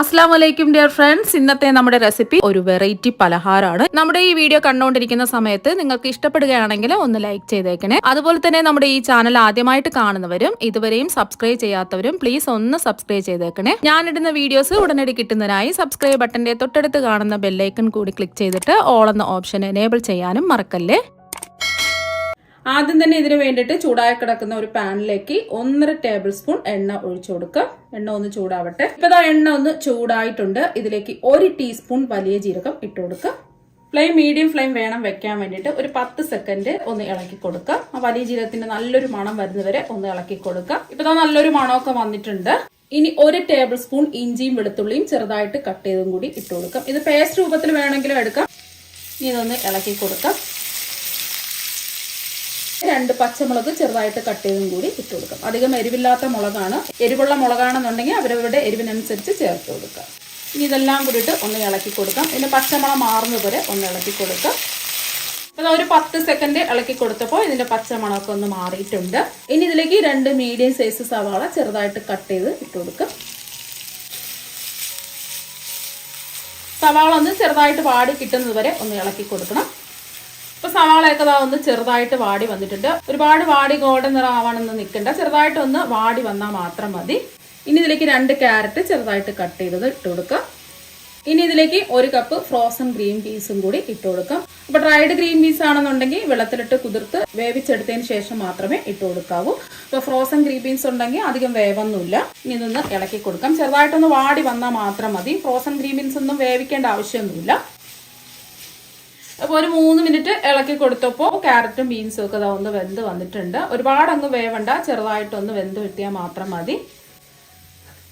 അസ്സാം വലൈക്കും dear friends. ഇന്നത്തെ നമ്മുടെ റെസിപ്പി ഒരു വെറൈറ്റി പലഹാരമാണ്. നമ്മുടെ ഈ വീഡിയോ കണ്ടുകൊണ്ടിരിക്കുന്ന സമയത്ത് നിങ്ങൾക്ക് ഇഷ്ടപ്പെടുകയാണെങ്കിൽ ഒന്ന് ലൈക്ക് ചെയ്തേക്കണേ. അതുപോലെ തന്നെ നമ്മുടെ ഈ ചാനൽ ആദ്യമായിട്ട് കാണുന്നവരും ഇതുവരെയും സബ്സ്ക്രൈബ് ചെയ്യാത്തവരും പ്ലീസ് ഒന്ന് സബ്സ്ക്രൈബ് ചെയ്തേക്കണേ. ഞാനിടുന്ന വീഡിയോസ് ഉടനടി കിട്ടുന്നതിനായി സബ്സ്ക്രൈബ് ബട്ടന്റെ തൊട്ടടുത്ത് കാണുന്ന ബെല്ലൈക്കൺ കൂടി ക്ലിക്ക് ചെയ്തിട്ട് ഓൾ എന്ന ഓപ്ഷൻ എനേബിൾ ചെയ്യാനും മറക്കല്ലേ? ആദ്യം തന്നെ ഇതിന് വേണ്ടിയിട്ട് ചൂടായി കിടക്കുന്ന ഒരു പാനിലേക്ക് ഒന്നര ടേബിൾ സ്പൂൺ എണ്ണ ഒഴിച്ചു കൊടുക്കുക. എണ്ണ ഒന്ന് ചൂടാവട്ടെ. ഇപ്പൊ ദാ എണ്ണ ഒന്ന് ചൂടായിട്ടുണ്ട്. ഇതിലേക്ക് ഒരു ടീസ്പൂൺ വലിയ ജീരകം ഇട്ട് കൊടുക്കുക. ഫ്ലെയിം മീഡിയം ഫ്ലെയിം വേണം വെക്കാൻ വേണ്ടിയിട്ട് ഒരു പത്ത് സെക്കൻഡ് ഒന്ന് ഇളക്കി കൊടുക്കുക. ആ വലിയ ജീരകത്തിന്റെ നല്ലൊരു മണം വരുന്നവരെ ഒന്ന് ഇളക്കി കൊടുക്കുക. ഇപ്പൊ നല്ലൊരു മണമൊക്കെ വന്നിട്ടുണ്ട്. ഇനി ഒരു ടേബിൾ സ്പൂൺ ഇഞ്ചിയും വെളുത്തുള്ളിയും ചെറുതായിട്ട് കട്ട് ചെയ്തും കൂടി ഇട്ട് കൊടുക്കാം ഇത് പേസ്റ്റ് രൂപത്തിൽ വേണമെങ്കിലും എടുക്കാം. ഇനി ഇതൊന്ന് ഇളക്കി കൊടുക്കാം. രണ്ട് പച്ചമുളക് ചെറുതായിട്ട് കട്ട് ചെയ്തും കൂടി ഇട്ട് കൊടുക്കാം. അധികം എരിവില്ലാത്ത മുളകാണ്. എരിവുള്ള മുളകാണെന്നുണ്ടെങ്കിൽ അവരവരുടെ എരിവിനനുസരിച്ച് ചേർത്ത് കൊടുക്കാം. ഇനി ഇതെല്ലാം കൂടിയിട്ട് ഒന്ന് ഇളക്കി കൊടുക്കാം. പിന്നെ പച്ചമുളക് മാറുന്നത് വരെ ഒന്ന് ഇളക്കി കൊടുക്കാം. അപ്പോൾ ഒരു പത്ത് സെക്കൻഡ് ഇളക്കി കൊടുത്തപ്പോൾ ഇതിന്റെ പച്ചമുളകൊക്കെ ഒന്ന് മാറിയിട്ടുണ്ട്. ഇനി ഇതിലേക്ക് രണ്ട് മീഡിയം സൈസ് സവാള ചെറുതായിട്ട് കട്ട് ചെയ്ത് ഇട്ട് കൊടുക്കാം. സവാള ഒന്ന് ചെറുതായിട്ട് വാടി കിട്ടുന്നത് വരെ ഒന്ന് ഇളക്കി കൊടുക്കണം. ഇപ്പൊ സവാളയൊക്കെ ഒന്ന് ചെറുതായിട്ട് വാടി വന്നിട്ടുണ്ട്. ഒരുപാട് വാടി ഗോൾഡൻ നിറമാവണമെന്ന് നിൽക്കണ്ട ചെറുതായിട്ട് ഒന്ന് വാടി വന്നാൽ മാത്രം മതി. ഇനി ഇതിലേക്ക് രണ്ട് ക്യാരറ്റ് ചെറുതായിട്ട് കട്ട് ചെയ്തത് ഇട്ട് കൊടുക്കാം. ഇനി ഇതിലേക്ക് ഒരു കപ്പ് ഫ്രോസൺ ഗ്രീൻ പീസും കൂടി ഇട്ട് കൊടുക്കാം. അപ്പൊ ഡ്രൈഡ് ഗ്രീൻ പീസ് ആണെന്നുണ്ടെങ്കിൽ വെള്ളത്തിലിട്ട് കുതിർത്ത് വേവിച്ചെടുത്തതിന് ശേഷം മാത്രമേ ഇട്ട് കൊടുക്കാവൂ. അപ്പൊ ഫ്രോസൺ ഗ്രീൻ പീസ് ഉണ്ടെങ്കിൽ അധികം വേവൊന്നുമില്ല. ഇനി ഇതൊന്ന് ഇളക്കി കൊടുക്കാം. ചെറുതായിട്ടൊന്ന് വാടി വന്നാൽ മാത്രം മതി. ഫ്രോസൺ ഗ്രീൻ പീൻസ് ഒന്നും വേവിക്കേണ്ട ആവശ്യമൊന്നുമില്ല. അപ്പോൾ ഒരു മൂന്ന് മിനിറ്റ് ഇളക്കി കൊടുത്തപ്പോൾ ക്യാരറ്റും ബീൻസും ഒക്കെ ഒന്ന് വെന്ത് വന്നിട്ടുണ്ട്. ഒരുപാട് അങ്ങ് വേവണ്ട ചെറുതായിട്ടൊന്ന് വെന്ത് കിട്ടിയാൽ മാത്രം മതി.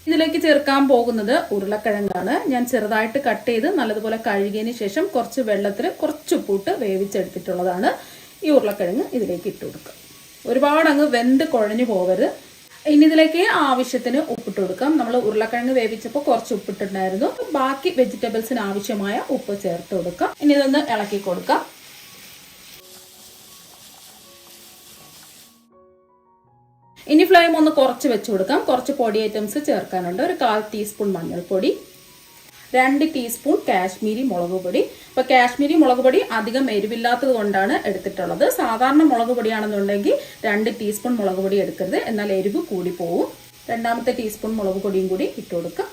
ഇതിലേക്ക് ചേർക്കാൻ പോകുന്നത് ഉരുളക്കിഴങ്ങാണ്. ഞാൻ ചെറുതായിട്ട് കട്ട് ചെയ്ത് നല്ലതുപോലെ കഴുകിയതിന് ശേഷം കുറച്ച് വെള്ളത്തിൽ കുറച്ച് ഉപ്പൂട്ട് വേവിച്ചെടുത്തിട്ടുള്ളതാണ് ഈ ഉരുളക്കിഴങ്ങ് ഇതിലേക്ക് ഇട്ട് കൊടുക്കുക. ഒരുപാട് അങ്ങ് വെന്ത് കുഴഞ്ഞു പോകരുത്. ഇനി ഇതിലേക്ക് ആവശ്യത്തിന് ഉപ്പിട്ട് കൊടുക്കാം. നമ്മൾ ഉരുളക്കിഴങ്ങ് വേവിച്ചപ്പോൾ കുറച്ച് ഉപ്പിട്ടുണ്ടായിരുന്നു. ബാക്കി വെജിറ്റബിൾസിന് ആവശ്യമായ ഉപ്പ് ചേർത്ത് കൊടുക്കാം. ഇനി ഇതൊന്ന് ഇളക്കി കൊടുക്കാം. ഇനി ഫ്ലെയിം ഒന്ന് കുറച്ച് വെച്ച് കൊടുക്കാം. കുറച്ച് പൊടി ഐറ്റംസ് ചേർക്കാനുണ്ട്. ഒരു കാൽ ടീസ്പൂൺ മഞ്ഞൾപ്പൊടി. രണ്ട് ടീസ്പൂൺ കാശ്മീരി മുളക് പൊടി. ഇപ്പൊ കാശ്മീരി മുളക് പൊടി അധികം എരിവില്ലാത്തത് കൊണ്ടാണ് എടുത്തിട്ടുള്ളത്. സാധാരണ മുളക് പൊടിയാണെന്നുണ്ടെങ്കിൽ രണ്ട് ടീസ്പൂൺ മുളക് പൊടി എടുക്കരുത്. എന്നാൽ എരിവ് കൂടി പോവും. രണ്ടാമത്തെ ടീസ്പൂൺ മുളക് പൊടിയും കൂടി ഇട്ട് കൊടുക്കുക.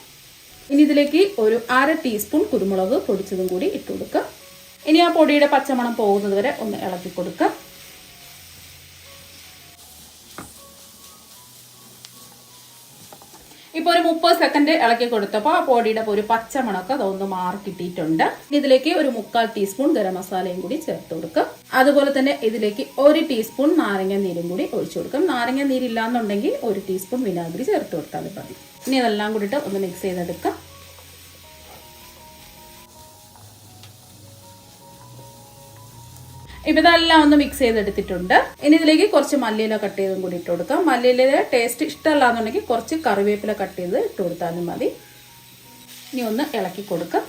ഇനി ഇതിലേക്ക് ഒരു അര ടീസ്പൂൺ കുരുമുളക് പൊടിച്ചതും കൂടി ഇട്ട് കൊടുക്കുക. ഇനി ആ പൊടിയുടെ പച്ചമണം പോകുന്നത് വരെ ഒന്ന് ഇളക്കി കൊടുക്കുക. ഇപ്പൊ ഒരു മുപ്പത് സെക്കൻഡ് ഇളക്കി കൊടുത്തപ്പോൾ ആ പൊടിയുടെ ഒരു പച്ചമണൊക്കെ അതൊന്ന് മാറി കിട്ടിയിട്ടുണ്ട്. ഇതിലേക്ക് ഒരു മുക്കാൽ ടീസ്പൂൺ ഗരം മസാലയും കൂടി ചേർത്ത് കൊടുക്കുക. അതുപോലെ തന്നെ ഇതിലേക്ക് ഒരു ടീസ്പൂൺ നാരങ്ങ നീരും കൂടി ഒഴിച്ചു കൊടുക്കും നാരങ്ങ നീരില്ലാന്നുണ്ടെങ്കിൽ ഒരു ടീസ്പൂൺ വിനാഗിരി ചേർത്ത് കൊടുത്താൽ മതി. ഇനി അതെല്ലാം കൂടിയിട്ട് ഒന്ന് മിക്സ് ചെയ്തെടുക്കാം. ഇപ്പൊ ഇതെല്ലാം ഒന്ന് മിക്സ് ചെയ്തെടുത്തിട്ടുണ്ട്. ഇനി ഇതിലേക്ക് കുറച്ച് മല്ലിയില കട്ട് ചെയ്തും കൂടി ഇട്ട് കൊടുക്കാം. മല്ലിയില ടേസ്റ്റ് ഇഷ്ടമല്ല എന്നുണ്ടെങ്കിൽ കുറച്ച് കറിവേപ്പില കട്ട് ചെയ്ത് ഇട്ട് കൊടുത്താലും മതി. ഇനി ഒന്ന് ഇളക്കി കൊടുക്കാം.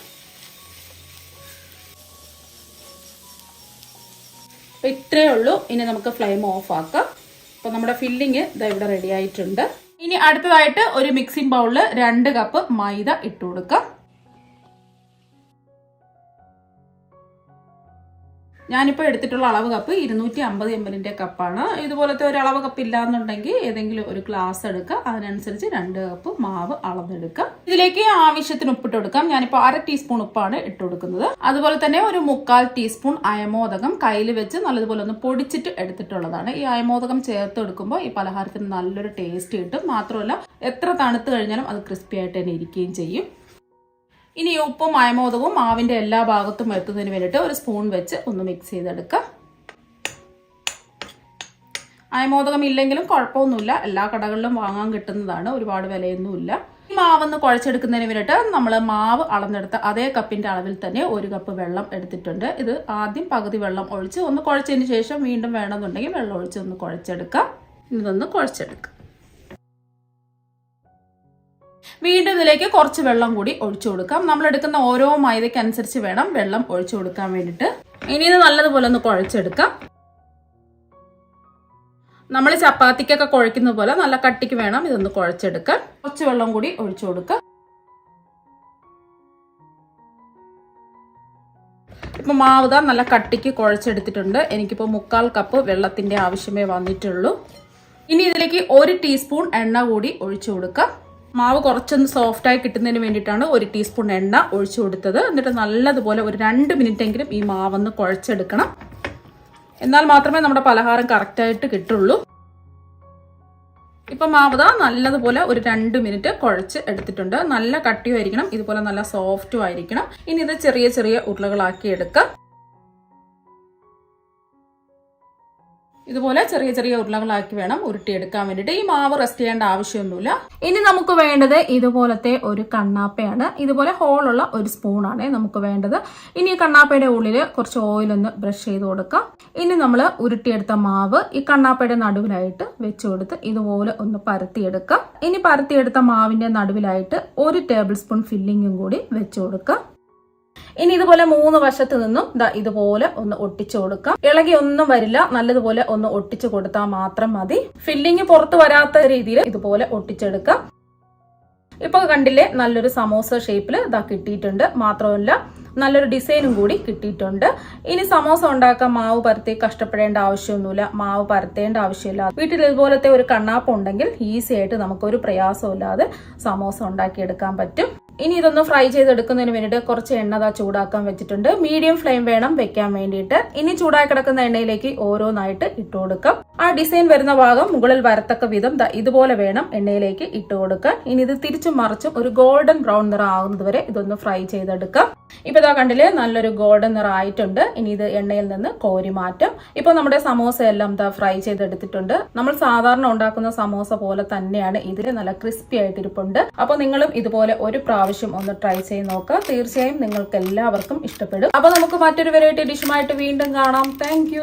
അപ്പൊ ഇത്രയേ ഉള്ളൂ. ഇനി നമുക്ക് ഫ്ലെയിം ഓഫ് ആക്കാം. അപ്പൊ നമ്മുടെ ഫില്ലിങ് ഇതാ ഇവിടെ റെഡി ആയിട്ടുണ്ട്. ഇനി അടുത്തതായിട്ട് ഒരു മിക്സിംഗ് ബൗളിൽ രണ്ട് കപ്പ് മൈദ ഇട്ട് കൊടുക്കാം. ഞാനിപ്പോൾ എടുത്തിട്ടുള്ള അളവ് കപ്പ് ഇരുന്നൂറ്റി അമ്പത് എം എല്ലിന്റെ കപ്പാണ് ഇതുപോലത്തെ ഒരു അളവ് കപ്പ് ഇല്ലാന്നുണ്ടെങ്കിൽ ഏതെങ്കിലും ഒരു ഗ്ലാസ് എടുക്കുക. അതിനനുസരിച്ച് രണ്ട് കപ്പ് മാവ് അളന്നെടുക്കുക. ഇതിലേക്ക് ആവശ്യത്തിന് ഉപ്പിട്ട് കൊടുക്കാം. ഞാനിപ്പോൾ അര ടീസ്പൂൺ ഉപ്പാണ് ഇട്ട് കൊടുക്കുന്നത്. അതുപോലെ തന്നെ ഒരു മുക്കാൽ ടീസ്പൂൺ അയമോദകം കയ്യിൽ വെച്ച് നല്ലതുപോലെ ഒന്ന് പൊടിച്ചിട്ട് എടുത്തിട്ടുള്ളതാണ്. ഈ അയമോദകം ചേർത്ത് കൊടുക്കുമ്പോൾ ഈ പലഹാരത്തിന് നല്ലൊരു ടേസ്റ്റ് കിട്ടും. മാത്രമല്ല എത്ര തണുത്ത് കഴിഞ്ഞാലും അത് ക്രിസ്പി ആയിട്ട് തന്നെ ഇരിക്കുകയും ചെയ്യും. ഇനി ഉപ്പും മയമോദകവും മാവിന്റെ എല്ലാ ഭാഗത്തും എത്തുന്നതിന് വേണ്ടിയിട്ട് ഒരു സ്പൂൺ വെച്ച് ഒന്ന് മിക്സ് ചെയ്തെടുക്കാം. അയമോദകം ഇല്ലെങ്കിലും കുഴപ്പമൊന്നുമില്ല. എല്ലാ കടകളിലും വാങ്ങാൻ കിട്ടുന്നതാണ്. ഒരുപാട് വിലയൊന്നുമില്ല. ഈ മാവൊന്ന് കുഴച്ചെടുക്കുന്നതിന് വേണ്ടിയിട്ട് നമ്മൾ മാവ് അളന്നെടുത്ത അതേ കപ്പിന്റെ അളവിൽ തന്നെ ഒരു കപ്പ് വെള്ളം എടുത്തിട്ടുണ്ട്. ഇത് ആദ്യം പകുതി വെള്ളം ഒഴിച്ച് ഒന്ന് കുഴച്ചതിന് ശേഷം വീണ്ടും വേണമെന്നുണ്ടെങ്കിൽ വെള്ളം ഒഴിച്ച് ഒന്ന് കുഴച്ചെടുക്കാം. ഇതൊന്ന് കുഴച്ചെടുക്കാം. വീണ്ടും ഇതിലേക്ക് കുറച്ച് വെള്ളം കൂടി ഒഴിച്ചു കൊടുക്കാം. നമ്മൾ എടുക്കുന്ന ഓരോ മൈദയ്ക്കനുസരിച്ച് വേണം വെള്ളം ഒഴിച്ചു കൊടുക്കാൻ വേണ്ടിയിട്ട്. ഇനി ഇത് നല്ലതുപോലെ ഒന്ന് കുഴച്ചെടുക്കാം. നമ്മൾ ചപ്പാത്തിക്കൊക്കെ കുഴക്കുന്ന പോലെ നല്ല കട്ടിക്ക് വേണം ഇതൊന്ന് കുഴച്ചെടുക്കാം കുറച്ച് വെള്ളം കൂടി ഒഴിച്ചു കൊടുക്കുക ഇപ്പൊ മാവുത നല്ല കട്ടിക്ക് കുഴച്ചെടുത്തിട്ടുണ്ട്. എനിക്കിപ്പോ മുക്കാൽ കപ്പ് വെള്ളത്തിന്റെ ആവശ്യമേ വന്നിട്ടുള്ളൂ. ഇനി ഇതിലേക്ക് ഒരു ടീസ്പൂൺ എണ്ണ കൂടി ഒഴിച്ചു കൊടുക്കാം. മാവ് കുറച്ചൊന്ന് സോഫ്റ്റായി കിട്ടുന്നതിന് വേണ്ടിയിട്ടാണ് ഒരു ടീസ്പൂൺ എണ്ണ ഒഴിച്ചു കൊടുത്തത്. എന്നിട്ട് നല്ലതുപോലെ ഒരു രണ്ട് മിനിറ്റ് എങ്കിലും ഈ മാവൊന്ന് കുഴച്ചെടുക്കണം. എന്നാൽ മാത്രമേ നമ്മുടെ പലഹാരം കറക്റ്റായിട്ട് കിട്ടുള്ളൂ. ഇപ്പം മാവത നല്ലതുപോലെ ഒരു രണ്ട് മിനിറ്റ് കുഴച്ച് എടുത്തിട്ടുണ്ട്. നല്ല കട്ടിയും ആയിരിക്കണം ഇതുപോലെ നല്ല സോഫ്റ്റും ആയിരിക്കണം. ഇനി ഇത് ചെറിയ ചെറിയ ഉരുളകളാക്കി എടുക്കാം ഇതുപോലെ ചെറിയ ചെറിയ ഉരുളകളാക്കി വേണം ഉരുട്ടിയെടുക്കാൻ വേണ്ടിയിട്ട്. ഈ മാവ് റെസ്റ്റ് ചെയ്യേണ്ട ആവശ്യമൊന്നുമില്ല. ഇനി നമുക്ക് വേണ്ടത് ഇതുപോലത്തെ ഒരു കണ്ണാപ്പയാണ്. ഇതുപോലെ ഹോളുള്ള ഒരു സ്പൂണാണ് നമുക്ക് വേണ്ടത്. ഇനി കണ്ണാപ്പയുടെ ഉള്ളിൽ കുറച്ച് ഓയിലൊന്ന് ബ്രഷ് ചെയ്ത് കൊടുക്കാം. ഇനി നമ്മൾ ഉരുട്ടിയെടുത്ത മാവ് ഈ കണ്ണാപ്പയുടെ നടുവിലായിട്ട് വെച്ച് കൊടുത്ത് ഇതുപോലെ ഒന്ന് പരത്തിയെടുക്കാം. ഇനി പരത്തിയെടുത്ത മാവിന്റെ നടുവിലായിട്ട് ഒരു ടേബിൾ സ്പൂൺ ഫില്ലിങ്ങും കൂടി വെച്ച് കൊടുക്കാം. ഇനി ഇതുപോലെ മൂന്ന് വശത്ത് നിന്നും ദാ ഇതുപോലെ ഒന്ന് ഒട്ടിച്ചു കൊടുക്കാം. ഇളകി ഒന്നും വരില്ല. നല്ലതുപോലെ ഒന്ന് ഒട്ടിച്ചു കൊടുത്താൽ മാത്രം മതി. ഫില്ലിങ് പുറത്ത് വരാത്ത രീതിയിൽ ഇതുപോലെ ഒട്ടിച്ചെടുക്കാം. ഇപ്പൊ കണ്ടില്ലേ? നല്ലൊരു സമോസ ഷേപ്പിൽ ഇതാ കിട്ടിയിട്ടുണ്ട്. മാത്രമല്ല നല്ലൊരു ഡിസൈനും കൂടി കിട്ടിയിട്ടുണ്ട്. ഇനി സമോസ ഉണ്ടാക്കാൻ മാവ് പരത്തി കഷ്ടപ്പെടേണ്ട ആവശ്യമൊന്നുമില്ല. മാവ് പരത്തേണ്ട ആവശ്യമില്ല. വീട്ടിൽ ഇതുപോലത്തെ ഒരു കണ്ണാപ്പ് ഉണ്ടെങ്കിൽ ഈസി ആയിട്ട് നമുക്കൊരു പ്രയാസമില്ലാതെ സമോസ ഉണ്ടാക്കിയെടുക്കാൻ പറ്റും. ഇനി ഇതൊന്ന് ഫ്രൈ ചെയ്തെടുക്കുന്നതിന് വേണ്ടിയിട്ട് കുറച്ച് എണ്ണ ദാ ചൂടാക്കാൻ വെച്ചിട്ടുണ്ട്. മീഡിയം ഫ്ലെയിം വേണം വെക്കാൻ വേണ്ടിയിട്ട്. ഇനി ചൂടായി കിടക്കുന്ന എണ്ണയിലേക്ക് ഓരോന്നായിട്ട് ഇട്ട് കൊടുക്കാം. ആ ഡിസൈൻ വരുന്ന ഭാഗം മുകളിൽ വരത്തക്ക വിധം ഇതുപോലെ വേണം എണ്ണയിലേക്ക് ഇട്ട് കൊടുക്കാൻ. ഇനി ഇത് തിരിച്ചും മറിച്ചും ഒരു ഗോൾഡൻ ബ്രൗൺ നിറം ആകുന്നതുവരെ ഇതൊന്ന് ഫ്രൈ ചെയ്തെടുക്കാം. ഇപ്പൊ ഇതാ കണ്ടില്ലേ നല്ലൊരു ഗോൾഡൻ നിറം ആയിട്ടുണ്ട്. ഇനി ഇത് എണ്ണയിൽ നിന്ന് കോരി മാറ്റാം. ഇപ്പൊ നമ്മുടെ സമോസ എല്ലാം ഇതാ ഫ്രൈ ചെയ്തെടുത്തിട്ടുണ്ട്. നമ്മൾ സാധാരണ ഉണ്ടാക്കുന്ന സമോസ പോലെ തന്നെയാണ് ഇതിൽ നല്ല ക്രിസ്പി ആയിട്ടിരിപ്പുണ്ട്. അപ്പൊ നിങ്ങളും ഇതുപോലെ ഒരു പ്രാവശ്യം ഒന്ന് ട്രൈ ചെയ്ത് നോക്കുക തീർച്ചയായും നിങ്ങൾക്ക് എല്ലാവർക്കും ഇഷ്ടപ്പെടും. അപ്പൊ നമുക്ക് മറ്റൊരു വെറൈറ്റി ഡിഷുമായിട്ട് വീണ്ടും കാണാം. താങ്ക്